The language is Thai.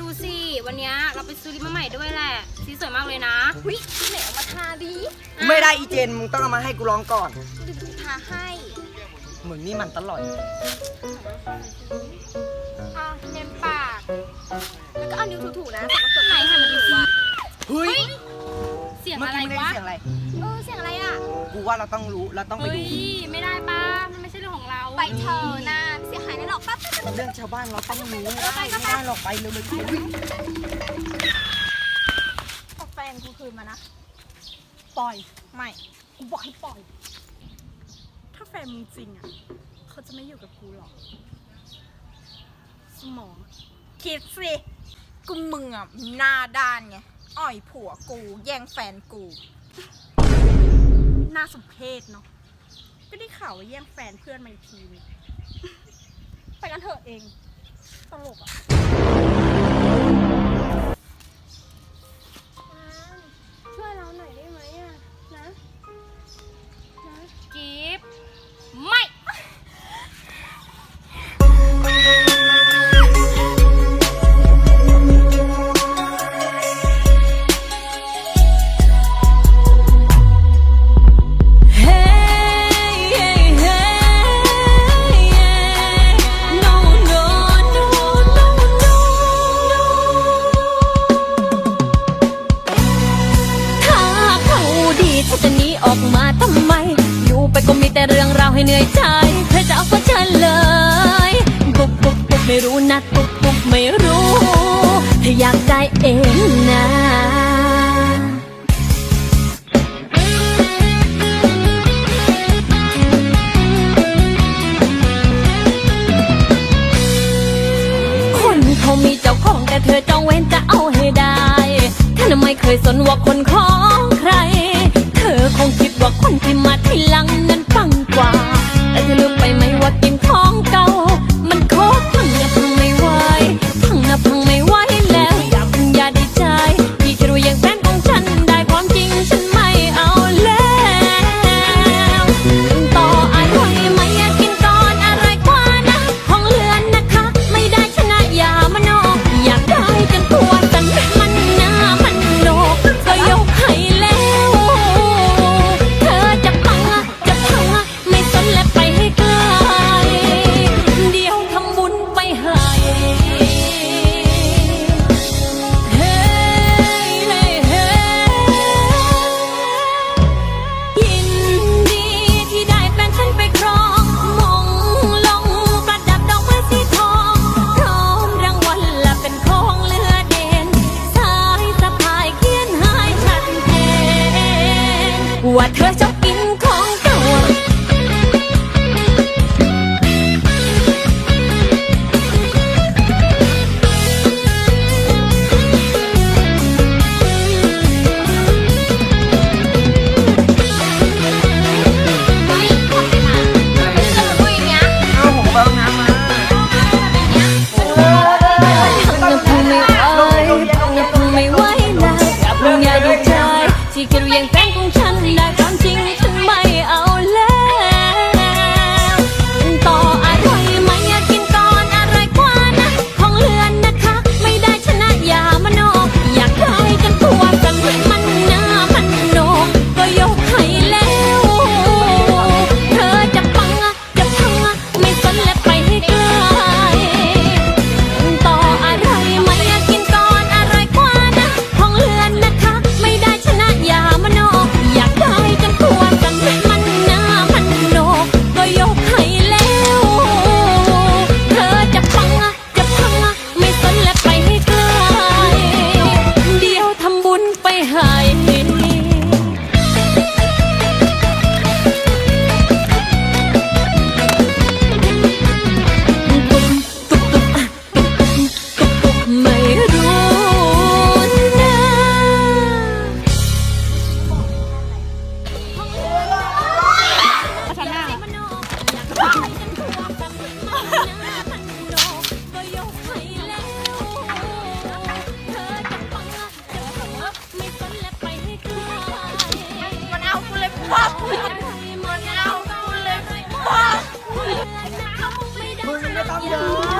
ดูสิ วันเนี้ยเราไปซื้อลิปมาใหม่ด้วยแหละ สีสวยมากเลยนะวิไหนเอามาทาดีไม่ได้อีเจนมึงต้องเอามาให้กูลองก่อนดูดูทาให้มึงนี่มันตลอดอะเน้นปาก แล้วก็เอานิ้วถูๆนะส่องกระจกไหนให้มันดูวะเฮ้ย เสียงเมื่ออะไรกี้ไม่ได้วะ เสียงอะไร เออเสียงอะไรอะกูว่าเราต้องรู้เราต้องไปเฮ้ดู ย ไม่ได้ป้ามัน ไม่ใช่เรื่องของเรา ไปเธอะนะไม่เสียหายแน่หรอกปั๊บปั๊บปั๊บเรื่องชาวบ้านเราต้องรู้ไม่ได้ไม่ได้หรอกไปเร็วๆอุ๊ยเอาแฟนกูคืนมานะ ปล่อย ไม่ กูบอกให้ปล่อย ถ้าแฟนมึงจริงอะ เขาจะไม่อยู่กับกูหรอก สมอง คิดสิ กูมึงอะหน้าด้านไง อ่อยผัวกู แย่งแฟนกู น่าสมเพชเนาะ ก็ได้ข่าวว่าแย่งแฟนเพื่อนมาอีกทีนึงไปกันเถอะเอง ตลกอะ เธอจะหนีออกมาทำไม อยู่ไปก็มีแต่เรื่องราวให้เหนื่อยใจ เธอจะเอาก็เชิญเลยกุ๊บกุ๊บกุ๊บไม่รู้นะกุ๊บกุ๊บไม่รู้เธออยากได้เองนะคนเขามีเจ้าของแต่เธอจ้องเว้นจะเอาให้ได้เธอน่ะไม่เคยสนว่าคนขอ สาย 有